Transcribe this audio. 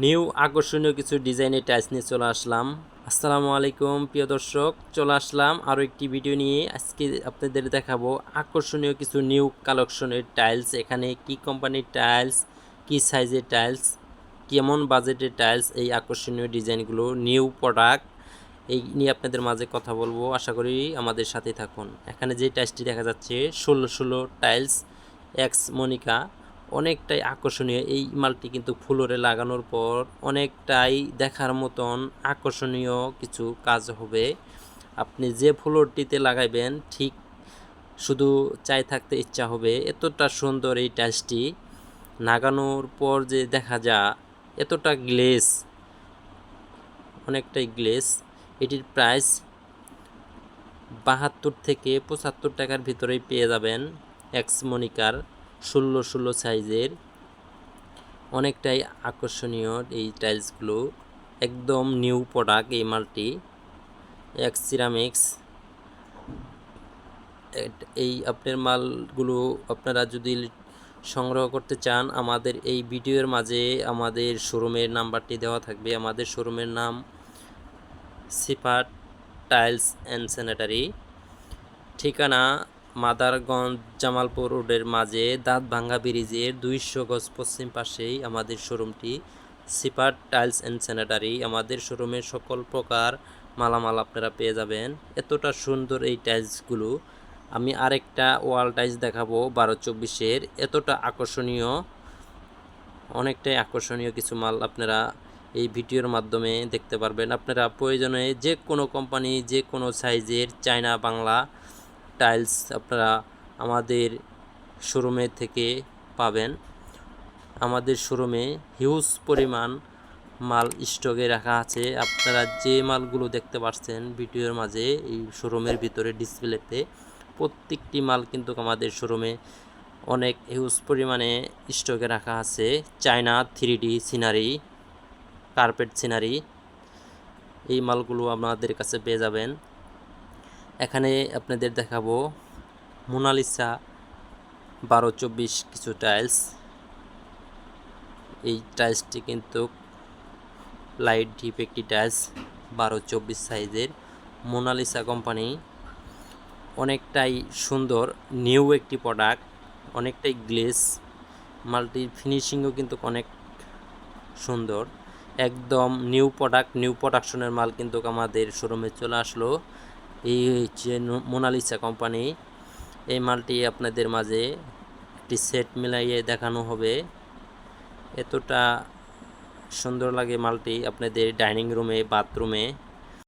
New আকর্ষণীয় কিছু ডিজাইনের টাইলস নিয়ে চলে আসলাম। আসসালামু আলাইকুম, প্রিয় দর্শক। চলে আসলাম আরও একটি ভিডিও নিয়ে। আজকে আপনাদের দেখাবো আকর্ষণীয় কিছু নিউ কালেকশনের টাইলস। এখানে কি কোম্পানির টাইলস, কি সাইজের টাইলস, কেমন বাজেটের টাইলস এই আকর্ষণীয় ডিজাইনগুলো, নিউ প্রোডাক্ট এই নিয়ে আপনাদের মাঝে কথা বলব। আশা করি আমাদের সাথে থাকুন। এখানে যে টাইলসটি দেখা যাচ্ছে, ষোলো ষোলো টাইলস, এক্স মনিকা। অনেকটাই আকর্ষণীয়। এই মালটি কিন্তু ফুলরে লাগানোর পর অনেকটাই দেখার মতন আকর্ষণীয় কিছু কাজ হবে। আপনি যে ফ্লোরটিতে লাগাইবেন, ঠিক শুধু চাই থাকতে ইচ্ছা হবে। এতটা সুন্দর এই টাইলসটি। লাগানোর পর যে দেখা যা, এতটা গ্লেস, অনেকটাই গ্লেস। এটির প্রাইস বাহাত্তর থেকে পঁচাত্তর টাকার ভিতরেই পেয়ে যাবেন এক্স মনিকার। ষোলো ষোলো সাইজের অনেকটাই আকর্ষণীয় এই টাইলসগুলো একদম নিউ প্রোডাক্ট এই মালটি। এক্স সিরামিক্স এই আপনার মালগুলো আপনারা যদি সংগ্রহ করতে চান, আমাদের এই ভিডিওর মাঝে আমাদের শোরুমের নাম্বারটি দেওয়া থাকবে। আমাদের শোরুমের নাম সিপার টাইলস অ্যান্ড স্যানিটারি ঠিকানা মাদারগঞ্জ, জামালপুর রোডের মাঝে দাঁত ভাঙ্গা ব্রিজের দুইশো গজ পশ্চিম পাশেই আমাদের শোরুমটি। সিপার টাইলস অ্যান্ড স্যানিটারি আমাদের শোরুমের সকল প্রকার মালামাল আপনারা পেয়ে যাবেন। এতটা সুন্দর এই টাইলসগুলো। আমি আরেকটা ওয়াল টাইলস দেখাবো বারো চব্বিশের। এতটা আকর্ষণীয়, অনেকটাই আকর্ষণীয় কিছু মাল আপনারা এই ভিডিওর মাধ্যমে দেখতে পারবেন। আপনারা প্রয়োজনে যে কোনো কোম্পানি, যে কোনো সাইজের চায়না, বাংলা টাইলস আপনারা আমাদের শোরুমে থেকে পাবেন। আমাদের শোরুমে হিউজ পরিমাণ মাল স্টকে রাখা আছে। আপনারা যে মালগুলো দেখতে পাচ্ছেন ভিডিওর মাঝে, এই শোরুমের ভিতরে ডিসপ্লেতে প্রত্যেকটি মাল কিন্তু আমাদের শোরুমে অনেক হিউজ পরিমাণে স্টকে রাখা আছে। China three D scenery carpet scenery এই মালগুলো আমাদের কাছে পেয়ে যাবেন। এখানে আপনাদের দেখাবো মোনালিসা বারো চব্বিশ কিছু টাইলস। এই টাইলসটি কিন্তু লাইট ডিপ একটি টাইলস, বারো চব্বিশ সাইজের। মোনালিসা কোম্পানি অনেকটাই সুন্দর, নিউ একটি প্রোডাক্ট, অনেকটাই গ্লেস মালটির ফিনিশিংও কিন্তু অনেক সুন্দর। একদম নিউ প্রোডাক্ট, নিউ প্রোডাকশনের মাল কিন্তু আমাদের শোরুমে চলে আসলো। এই হচ্ছে মোনালিসা কোম্পানি এই মালটি আপনাদের মাঝে একটি সেট মিলাইয়ে দেখানো হবে। এতটা সুন্দর লাগে মালটি। আপনাদের ডাইনিং রুমে বাথরুমে